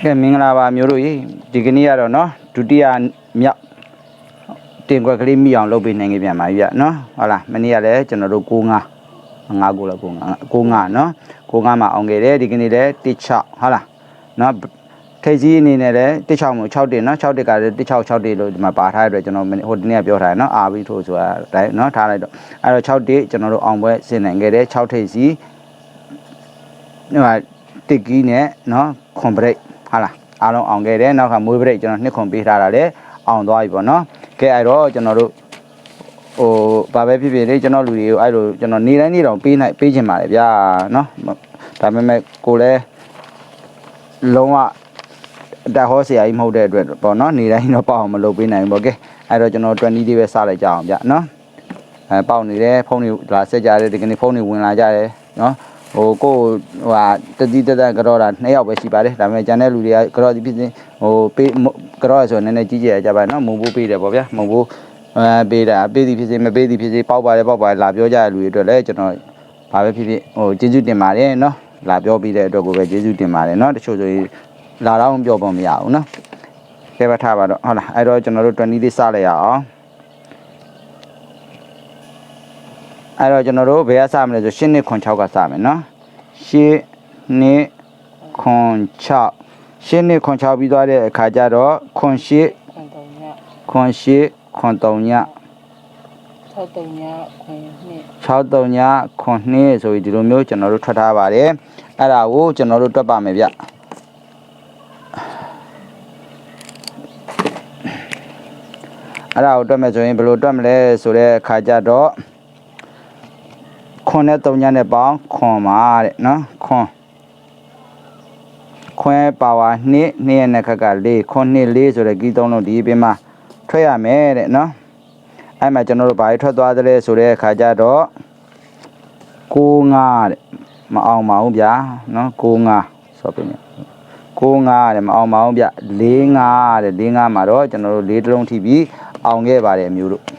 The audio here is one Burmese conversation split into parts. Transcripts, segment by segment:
ကဲမင်္ဂလာပါမျိုးတို့ရေဒီကနေ့ကတော့เนาะဒုတိယမြောက်တင်ခွက်ကလေးမိအောင်လုပ်ပေးနိုင်ခဲ့ပြန်ပါပြီဗျเนาะဟုတ်လားမနေ့ကလည်းကျွန်တော်တို့6 5 5ကိုလည်း6 5 6 5เนาะ6 5မှာအောင်ခဲ့တယ်ဒီကနေ့လည်း1 6ဟုတ်လားเนาะထိတ်ကြီးအနေနဲ့လည်း1 6မို့6တင်เนาะ6တင်ကလည်း1 6 6တင်လို့ဒီမှာပါထားတဲ့အတွက်ကျွန်တော်ဟိုဒီနေ့ကပြောထားတယ်เนาะအာပြီးထိုးဆိုတာတိုင်းเนาะထားလိုက်တော့အဲ့တော့6တင်ကျွန်တော်တို့အောင်ပွဲဆင်နိုင်ခဲ့တယ်6ထိတ်စီဒီမှာတစ်ကီးနဲ့เนาะခွန်ဘရိတ် ဟာလားအားလုံးအောင်ခဲ့တယ်နောက်ခါမွေးပရိတ်ကျွန်တော်နှစ်ခွန်ပေးထားတာလေအောင်သွားပြီပေါ့နော်ကဲအဲ့တော့ကျွန်တော်တို့ဟိုဘာပဲဖြစ်ဖြစ်လေကျွန်တော်လူတွေကိုအဲ့လိုကျွန်တော်နေတိုင်းနေတော့ပေးနိုင်ပေးချင်ပါတယ်ဗျာနော်ဒါပေမဲ့ကိုလည်းလုံးဝတက်ဟောဆရာကြီးမဟုတ်တဲ့အတွက်ပေါ့နော်နေတိုင်းတော့ပေါအောင်မလုပ်ပေးနိုင်ဘူးပေါ့ကဲအဲ့တော့ကျွန်တော်20လေးပဲစလိုက်ကြအောင်ဗျာနော်အဲပေါက်နေတယ်ဖုန်းတွေလာဆက်ကြတယ်ဒီကနေ့ဖုန်းတွေဝင်လာကြတယ်နော် ဟိုကိုယ်ဟိုဟာတတိတတကြောတာနှစ်ယောက်ပဲရှိပါတယ်ဒါပေမဲ့ကျန်တဲ့လူတွေကကြောဒီဖြစ်စဉ်ဟိုပေးကြောရဆိုတော့နည်းနည်းကြီးကျယ်ကြပါနော်မုံဘူးပေးတယ်ပေါ့ဗျာမုံဘူးအဲပေးတာပေးသည်ဖြစ်စေမပေးသည်ဖြစ်စေပေါက်ပါတယ်ပေါက်ပါတယ်လာပြောကြတဲ့လူတွေအတွက်လည်းကျွန်တော်ဘာပဲဖြစ်ဖြစ်ဟိုကျေးဇူးတင်ပါတယ်နော်လာပြောပြီးတဲ့အတွက်ကိုပဲကျေးဇူးတင်ပါတယ်နော်တချို့ဆိုရင်လာတော့ပြောဖို့မရဘူးနော်ကဲပါထားပါတော့ဟုတ်လားအဲ့တော့ကျွန်တော်တို့20လေးစလိုက်ရအောင် အဲ့တော့ကျွန်တော်တို့ဘယ်ကစမလဲဆို10နှစ်ခွန်6ကစမယ်နော်10နှစ်ခွန်6 10နှစ်ခွန်6ပြီးသွားတဲ့အခါကျတော့ခွန်8ခွန်တုံညခွန်8ခွန်3ည၆တုံညခွန်နှစ်6 3ညခွန်2ဆိုပြီးဒီလိုမျိုးကျွန်တော်တို့ထွက်ထားပါတယ်အဲ့ဒါကိုကျွန်တော်တို့တွက်ပါမယ်ဗျအဲ့ဒါကိုတွက်မယ်ဆိုရင်ဘယ်လိုတွက်မလဲဆိုတဲ့အခါကျတော့ ခွန်နဲ့3ညနဲ့ပေါင်းခွန်ပါတဲ့နော်ခွန်ခွန်ပါဝါ2 2ရဲ့နှစ်ခက်က4ခွန်2 4ဆိုတဲ့ကီးသုံးလုံးဒီအပြင်မှာထွက်ရမယ်တဲ့နော်အဲ့မှာကျွန်တော်တို့ဘာထွက်သွားသလဲဆိုတဲ့အခါကျတော့6 5တဲ့မအောင်ပါဘူးဗျာနော်6 5ဆိုပြနေ6 5တဲ့မအောင်ပါဘူးဗျ4 5တဲ့4 5မှာတော့ကျွန်တော်တို့၄တလုံးထိပြီးအောင်ခဲ့ပါတယ်အမျိုးတို့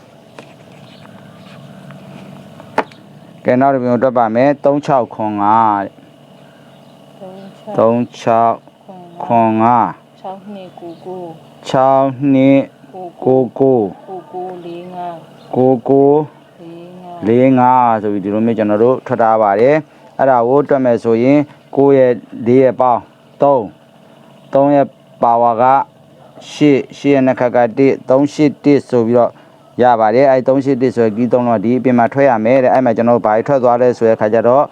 ကဲနောက်တစ်ပြန်တွက်ပါမယ်36ခွန်5တဲ့36 36ခွန်ခွန်5 6နှစ်ကိုကို6နှစ်ကို9 9ကိုကိုလေးငါ9 9လေးငါ4 5ဆိုပြီးဒီလိုမျိုးကျွန်တော်တို့ထွက်ထားပါတယ်အဲ့ဒါကိုတွက်မယ်ဆိုရင်9ရဲ့4ရဲ့ပေါင်း3 3ရဲ့ပါဝါက8 8ရဲ့နှစ်ခက်က1 3 8 1ဆိုပြီးတော့ ရပါတယ်အဲ့3 8 1ဆိုရင်ကြီး3တော့ဒီအပြင်မှာထွက်ရမယ်တဲ့အဲ့မှာကျွန်တော်တို့ဘာထွက်သွားလဲဆိုတဲ့ခါကျတော့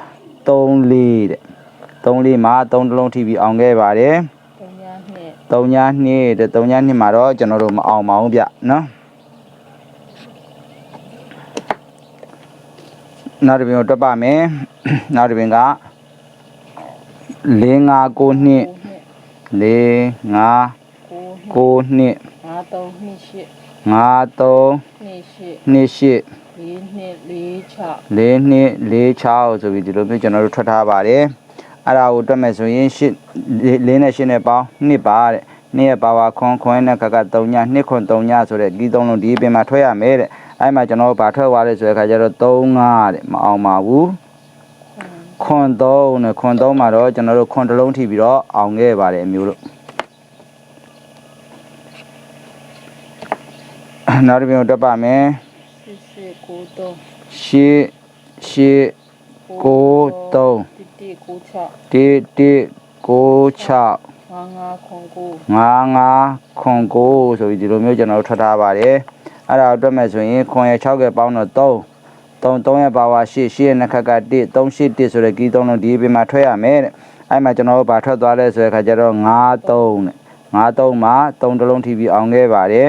3 4တဲ့3 4မှာ3တလုံးထိပြီးအောင်ခဲ့ပါတယ်တုံညနှစ်3ည2တဲ့3ည2မှာတော့ကျွန်တော်တို့မအောင်ပါဘူးဗျနော်နောက်တစ်ပြင်ကိုတွက်ပါမယ်နောက်တစ်ပြင်က4 5 9နှစ်9နှစ်4 5 9နှစ်9နှစ်5 3နှစ်5 38နှစ်8 4နှစ်4 6 4နှစ်4 6ဆိုပြီးဒီလိုမျိုးကျွန်တော်တို့ထွက်ထားပါတယ်အဲ့ဒါကိုတွက်မယ်ဆိုရင်8 4နဲ့8နဲ့ပေါင်း2ပါတဲ့2ရဲ့ပါဝါခွန်ခွန်နဲ့ခက်က3ည2ခွန်3ညဆိုတဲ့ဒီသုံးလုံးဒီအပြင်မှာထွက်ရမယ်တဲ့အဲ့မှာကျွန်တော်တို့ဗာထွက်သွားလဲဆိုတဲ့ခါကျတော့3 5တဲ့မအောင်ပါဘူးခွန်3နဲ့ခွန်3မှာတော့ကျွန်တော်တို့ခွန်တစ်လုံးထိပြီးတော့အောင်ခဲ့ပါတယ်အမျိုးတို့ နောက်တစ်ပြင်ကိုတွက်ပါမယ်8 8 9 3ရှေ့ရှေ့ကိုသုံးတိတိကို6တေတေကို6 5 5ခွန်ကို5 5ခွန်ကိုဆိုပြီးဒီလိုမျိုးကျွန်တော်တို့ထွက်ထားပါတယ်အဲ့ဒါအတွက်မဲ့ဆိုရင်ခွန်ရ6ကပေါင်းတော့3 3 3ရဲ့ပါဝါ8 8ရဲ့နှစ်ခက်က1 3 8 1ဆိုတဲ့ကီး3လုံးဒီအပြင်မှာထွက်ရမယ်တဲ့အဲ့မှာကျွန်တော်တို့ဗာထွက်သွားလဲဆိုတဲ့ခါကျတော့5 3တဲ့5 3မှာ3တလုံးထိပြီးအောင်ခဲ့ပါတယ်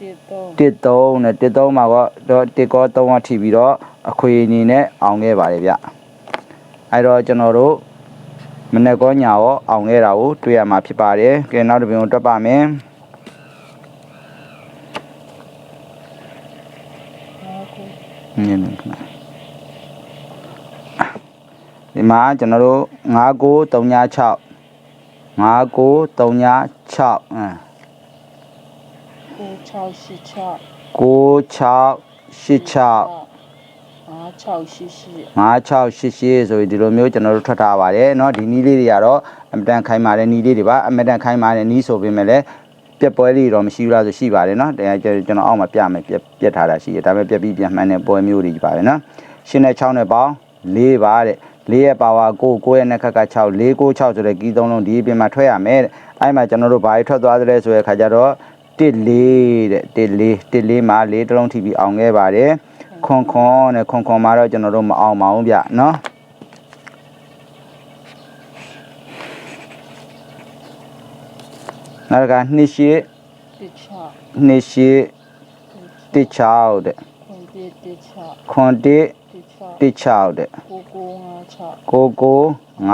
တိတုံ1 3နဲ့1 3မှာတော့1ကော3ကထိပြီးတော့အခွေအနေနဲ့အောင်ခဲ့ပါတယ်ဗျအဲ့တော့ကျွန်တော်တို့မနေ့ကောညာရောအောင်ခဲ့တာကိုတွေ့ရမှာဖြစ်ပါတယ်။ကဲနောက်တစ်ပြင်ကိုတွက်ပါမယ်5ကို။ညနေခဏဒီမှာကျွန်တော်တို့9ကို36 9ကို36အင်း ကို6 8 6 96 86 5 6 8 8 5688ဆိုပြီးဒီလိုမျိုးကျွန်တော်တို့ထွက်ထားပါတယ်เนาะဒီနည်းလေးတွေကတော့ အမတန်ခိုင်မာတဲ့နီးလေးတွေပါအမတန်ခိုင်မာတဲ့နီးဆိုပေမဲ့လည်းပြက်ပွဲလေးတော့မရှိဘူးလားဆိုရှိပါတယ်နော်တရားကျွန်တော်အောက်မှာပြမယ်ပြက်ပြက်ထားတာရှိတယ်ဒါပေမဲ့ပြက်ပြီးပြန်မှန်းတဲ့ပွဲမျိုးတွေပါပဲနော်ရှင်းနဲ့6နဲ့ပေါင်း၄ပါတဲ့၄ရဲ့ပါဝါ9 9ရဲ့နှစ်ခက်က6 4 9 6ဆိုတဲ့ကီးသုံးလုံးဒီအပြင်မှာထွက်ရမယ်တဲ့အဲ့မှာကျွန်တော်တို့ဘာတွေထွက်သွားသလဲဆိုတဲ့ခါကျတော့ 1 4တဲ့1 4 1 4မှာ၄တလုံးထိပြီးအောင်ခဲ့ပါတယ်ခွန်ခွန်နဲ့ခွန်ခွန်မှာတော့ကျွန်တော်တို့မအောင်ပါဘူးဗျနော်နောက်ကနှစ်ရှိတစ်ချောက်နှစ်ရှိတစ်ချောက်တဲ့ခွန်ပြတစ်ချောက်ခွန်တစ်တစ်ချောက်တစ်ချောက်တဲ့ကိုကိုငါချောက်ကိုကို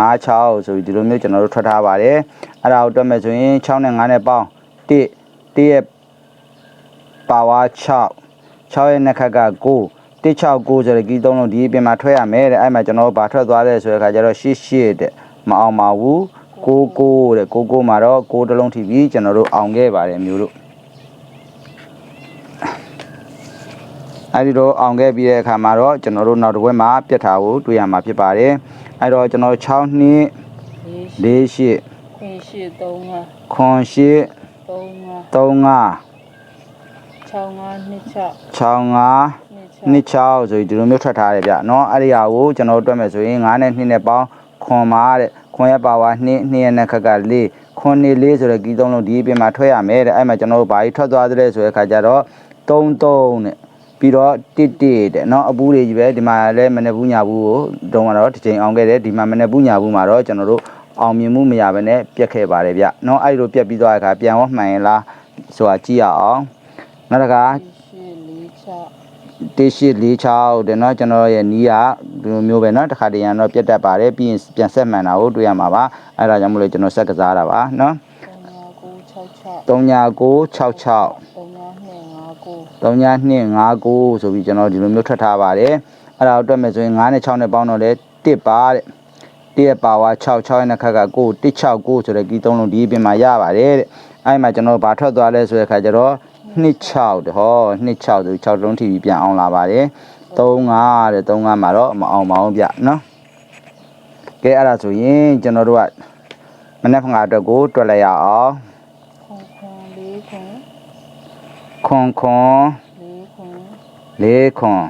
96ဆိုပြီးဒီလိုမျိုးကျွန်တော်တို့ထွက်ထားပါတယ်အဲ့ဒါကိုတွက်မယ်ဆိုရင်6နဲ့9နဲ့ပေါင်း1 1ရဲ့ပါဝါ6 6ရဲ့နှစ်ခက်က9 169ဆိုတဲ့ကီးသုံးလုံးဒီအပြင်မှာထွက်ရမယ်တဲ့အဲ့မှာကျွန်တော်တို့ဘာထွက်သွားလဲဆိုတဲ့အခါကျတော့88တဲ့မအောင်ပါဘူး99တဲ့99မှာတော့6တစ်လုံးထိပြီးကျွန်တော်တို့အောင်ခဲ့ပါတယ်မျိုးတို့အဲ့ဒီတော့အောင်ခဲ့ပြီးတဲ့အခါမှာတော့ကျွန်တော်တို့နောက်တစ်ဝက်မှာပြတ်ထားဖို့တွေ့ရမှာဖြစ်ပါတယ်အဲ့တော့ကျွန်တော်6နှစ်လေးရှိ48ခွန်ရှိ3ငါခွန်8 3ငါ 35 6ငါနှစ်ချောက် 65 နှစ်ချောက် နှစ်6ဆိုပြီးဒီလိုမျိုးထွက်ထားတယ်ဗျเนาะအဲ့ဒီဟာကိုကျွန်တော်တို့တွက်မယ်ဆိုရင်9နဲ့2နဲ့ပေါင်းခွန်ပါတဲ့ခွန်ရဲ့ပါဝါ2 2ရဲ့နဲ့ခက်က4ခွန်နေ4ဆိုတဲ့ကီးသုံးလုံးဒီအပြင်မှာထွက်ရမယ်တဲ့အဲ့မှာကျွန်တော်တို့ဘာကြီးထွက်သွားသလဲဆိုတဲ့ခါကျတော့33တဲ့ပြီးတော့တစ်တစ်တဲ့เนาะအပူးတွေကြီးပဲဒီမှာလည်းမနေ့ဘူးညာဘူးကိုတုံးကတော့တစ်ချိန်အောင်ခဲ့တယ်ဒီမှာမနေ့ဘူးညာဘူးမှာတော့ကျွန်တော်တို့အောင်မြင်မှုမရဘဲနဲ့ပြက်ခဲ့ပါတယ်ဗျเนาะအဲ့ဒီလိုပြက်ပြီးသွားတဲ့အခါပြန်ရောမှန်ရင်လား ဆိုတာကြည့်ရအောင်နောက်တစ်ခါ ရှိလေးချောက် တေရှိ46တဲ့เนาะကျွန်တော်ရဲ့နီးကဒီလိုမျိုးပဲเนาะတစ်ခါတည်းရန်တော့ပြတ်တတ်ပါတယ်ပြီးရင်ပြန်ဆက်မှန်တာကိုတွေ့ရမှာပါအဲ့ဒါကြောင့်မလို့ကျွန်တော်ဆက်ကစားတာပါเนาะ 3ငါ9 66 3966 3ငါ2 5 9 3959ဆိုပြီးကျွန်တော်ဒီလိုမျိုးထွက်ထားပါတယ်အဲ့ဒါကိုတွက်မယ်ဆိုရင်9နဲ့6နဲ့ပေါင်းတော့လေ1ပါတဲ့1ရဲ့ပါဝါ6 6ရဲ့နှစ်ခက်က9 169ဆိုတဲ့ကီးသုံးလုံးဒီအပြင်မှာရပါတယ်တဲ့ အဲ့မှာကျွန်တော်ဘာထွက်သွားလဲဆိုတဲ့ခါကျတော့26တဲ့ဟော26ဆို6လုံးထိပြီးပြန်အောင်လာပါတယ်35တဲ့35မှာတော့မအောင်ပါဘူးဗျနော်ကဲအဲ့ဒါဆိုရင်ကျွန်တော်တို့ကမနေ့ကငါအတွက်ကိုတွက်လိုက်ရအောင်ခွန်ခွန်လေးခွန်ခွန်ခွန်လေးခွန်၄ခွန်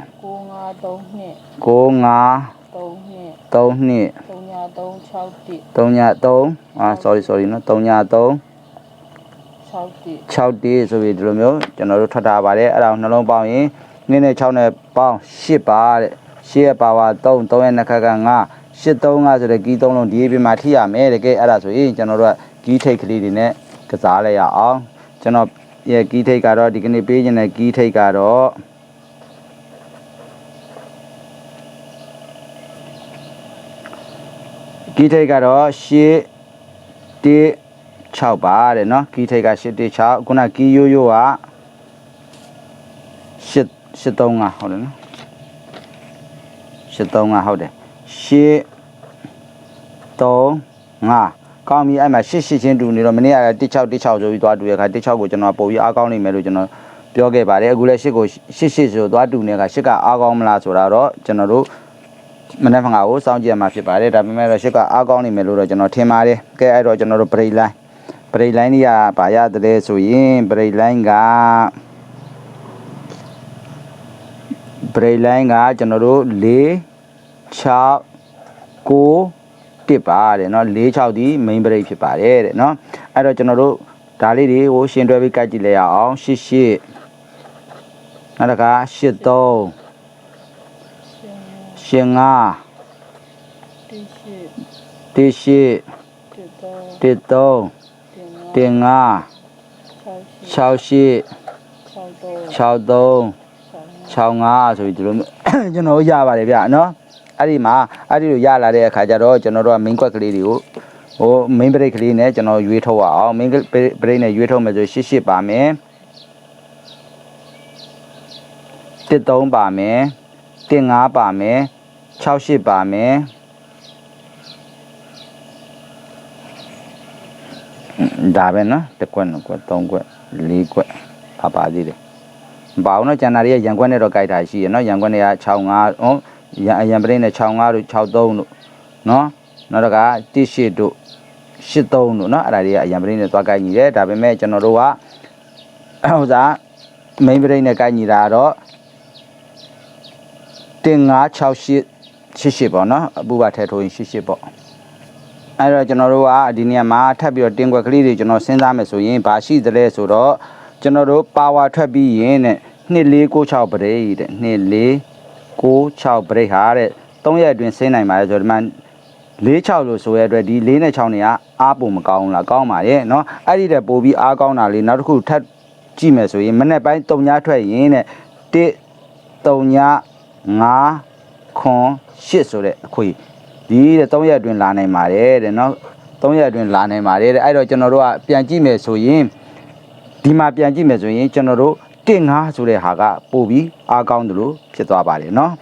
9 3နှစ်9 3နှစ်3နှစ်3ညာ3 6တိ3ည3အာ sorry sorry နော်3ည3 6တိ6တေးဆိုပြီးဒီလိုမျိုးကျွန်တော်တို့ထွက်ထားပါတယ်အဲ့ဒါကိုနှလုံးပေါင်းရင်နင်းနဲ့6နဲ့ပေါင်း8ပါတဲ့8ရဲ့ပါဝါ3 3ရဲ့နှစ်ခက်က9 8 3 5ဆိုတဲ့ကီး3လုံးဒီအပြင်မှာထိရမယ်တကယ်အဲ့ဒါဆိုရင်ကျွန်တော်တို့ကကီးထိတ်ကလေးတွေနဲ့ကစားလိုက်ရအောင်ကျွန်တော်ရဲ့ကီးထိတ်ကတော့ဒီကနေ့ပေးခြင်းတဲ့ကီးထိတ်ကတော့ကီးထိတ်ကတော့8 1 6ပါတဲ့เนาะကီးထိတ်က8 1 6ခုနကီးရိုးရိုးက8 835ဟုတ်တယ်နော်835ဟုတ်တယ်8 3 5ကောင်းပြီအဲ့မှာ8 8ချင်းတူနေတော့မနေ့က16 16ဆိုပြီးသွားတူရခါ16ကိုကျွန်တော်ပို့ပြီးအားကောင်းနေမယ်လို့ကျွန်တော်ပြောခဲ့ပါတယ်အခုလည်း8ကို8 8ဆိုသွားတူနေက8ကအားကောင်းမလားဆိုတာတော့ကျွန်တော်တို့မနေ့ကငါကိုစောင့်ကြည့်ရမှာဖြစ်ပါတယ်ဒါပေမဲ့တော့8ကအားကောင်းနေမယ်လို့တော့ကျွန်တော်ထင်ပါတယ်ကဲအဲ့တော့ကျွန်တော်တို့ break line break line ကြီးကဘာရတယ်ဆိုရင် break line က break line ကကျွန်တော်တို့4 6 9 1ပါတယ်เนาะ4 6ဒီ main break ဖြစ်ပါတယ်တဲ့เนาะအဲ့တော့ကျွန်တော်တို့ဒါလေးတွေကိုရှင်းတွဲပြီးကတ်ကြည့်လိုက်ရအောင်8 8နောက်တစ်ခါ8 3 ရှင် 8 5 တိရှိ 1 8 တိတော့ 1 3 တင်ငါ 1 5 6ရှိ 6 8 6တော့ 6 3 65ဆိုပြီးဒီလိုမျိုး ကျွန်တော်တို့ရပါတယ်ဗျเนาะအဲ့ဒီမှာအဲ့ဒီလိုရလာတဲ့အခါကျတော့ကျွန်တော်တို့က main quest ကလေးတွေကိုဟို main break ကလေးနဲ့ကျွန်တော်ရွေးထုတ်ရအောင် main break နဲ့ရွေးထုတ်မယ်ဆိုရှစ်ရှစ်ပါမယ်တစ်သုံးပါမယ်တစ်ငါးပါမယ်6ရှစ်ပါမယ် ဒါပဲနော်တစ်ကွက်နှစ်ကွက်သုံးကွက်လေးကွက်ပါပါသေးတယ်ဘာအောင်တော့ကျန်တာတွေကရန်ကွက်နဲ့တော့ကြိုက်တာရှိရနော်ရန်ကွက်တွေက65ဟောရန်ပရိနဲ့65တို့63တို့နော်နောက်တကတိရှိတို့83တို့နော်အဲ့ဒါတွေကအရန်ပရိနဲ့သွားကြိုက်ညီတယ်ဒါပေမဲ့ကျွန်တော်တို့ကဟိုစား main ပရိနဲ့ကြိုက်ညီတာတော့1568 88ပေါ့နော်အပူပါထဲထိုးရင်88ပေါ့ အဲ့တော့ကျွန်တော်တို့ကဒီနေရာမှာထပ်ပြီးတော့တင်ကွက်ကလေးတွေကျွန်တော်စဉ်းစားမယ်ဆိုရင်ဘာရှိသလဲဆိုတော့ကျွန်တော်တို့ power ထွက်ပြီးရင်တဲ့2496 break တဲ့2496 break ဟာတဲ့3ရက်အတွင်းဆင်းနိုင်ပါတယ်ဆိုတော့ဒီမှာ46လို့ဆိုရတဲ့အတွက်ဒီ4နဲ့6နေကအားပုံမကောင်းဘူးလားကောင်းပါရဲ့เนาะအဲ့ဒီတဲ့ပို့ပြီးအားကောင်းတာလေးနောက်တစ်ခုထပ်ကြည့်မယ်ဆိုရင်မနေ့ပိုင်း3ညထွက်ရင်တဲ့1 3ည5ခွန်8ဆိုတဲ့အခွေ ဒီတဲ့3ရက်အတွင်းလာနိုင်ပါတယ်တဲ့နော်3ရက်အတွင်းလာနိုင်ပါတယ်တဲ့အဲ့တော့ကျွန်တော်တို့ကပြန်ကြည့်မယ်ဆိုရင်ဒီမှာပြန်ကြည့်မယ်ဆိုရင်ကျွန်တော်တို့တင်ငါဆိုတဲ့ဟာကပို့ပြီးအားကောင်းတယ်လို့ဖြစ်သွားပါတယ်နော်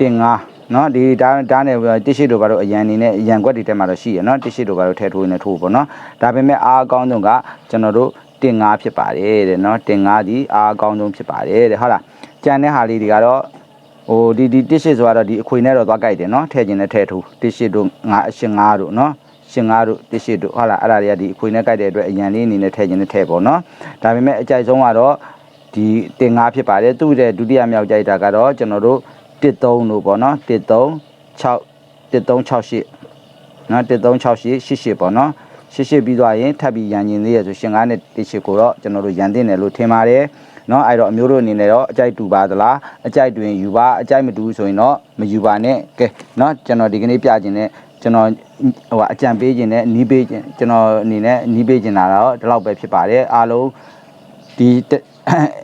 တင်ငါနော်ဒီဒါဒါနဲ့တစ်ရှိတို့ဘာလို့အရန်နေနဲ့ရန်ွက်တွေတက်မှာတော့ရှိရနော်တစ်ရှိတို့ဘာလို့ထဲထိုးနေထိုးပေါ့နော်ဒါပေမဲ့အားကောင်းဆုံးကကျွန်တော်တို့တင်ငါဖြစ်ပါတယ်တဲ့နော်တင်ငါဒီအားကောင်းဆုံးဖြစ်ပါတယ်တဲ့ဟုတ်လားကြံတဲ့ဟာလေးတွေကတော့ ဟိုဒီဒီတစ်ရှိဆိုတော့ဒီအခွေနဲ့တော့သွားကြိုက်တယ်နော်ထဲကျင်နဲ့ထဲထိုးတစ်ရှိတို့ငါအရှင်ငါတို့နော်ရှင်ငါတို့တစ်ရှိတို့ဟုတ်လားအဲ့ဒါတွေကဒီအခွေနဲ့ကြိုက်တဲ့အတွက်အရန်လေးအနေနဲ့ထဲကျင်နဲ့ထဲပေါ့နော်ဒါပေမဲ့အကြိုက်ဆုံးကတော့ဒီတင်ငါဖြစ်ပါတယ်သူ့ရဲ့ဒုတိယမြောက်ကြိုက်တာကတော့ကျွန်တော်တို့13လို့ပေါ့နော်13 6 1368နော်1368 88ပေါ့နော်88ပြီးသွားရင်ထပ်ပြီးရန်ကျင်သေးရဆိုရှင်ကားနဲ့18ကိုတော့ကျွန်တော်တို့ရန်တင်တယ်လို့ထင်ပါတယ် နော်အဲ့တော့အမျိုးတို့အနေနဲ့တော့အကြိုက်တူပါသလားအကြိုက်တွင်ယူပါအကြိုက်မတူဘူးဆိုရင်တော့မယူပါနဲ့ကဲနော်ကျွန်တော်ဒီကနေ့ပြခြင်းနဲ့ကျွန်တော်ဟိုအကြံပေးခြင်းနဲ့နီးပေးခြင်းကျွန်တော်အနေနဲ့နီးပေးခြင်းလာတော့ဒီလောက်ပဲဖြစ်ပါတယ်အားလုံးဒီ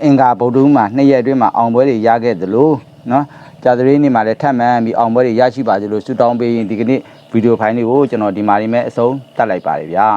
အင်္ဂါဗုဒ္ဓမှာနှစ်ရက်အတွင်းမှာအောင်ပွဲတွေရခဲ့သလိုနော်ကြာသပတေးနေ့မှာလည်းထပ်မံပြီးအောင်ပွဲတွေရရှိပါစေလို့ဆုတောင်းပေးရင်ဒီကနေ့ဗီဒီယိုဖိုင်လေးကိုကျွန်တော်ဒီမှာနေမဲ့အဆုံးတတ်လိုက်ပါတယ်ဗျာ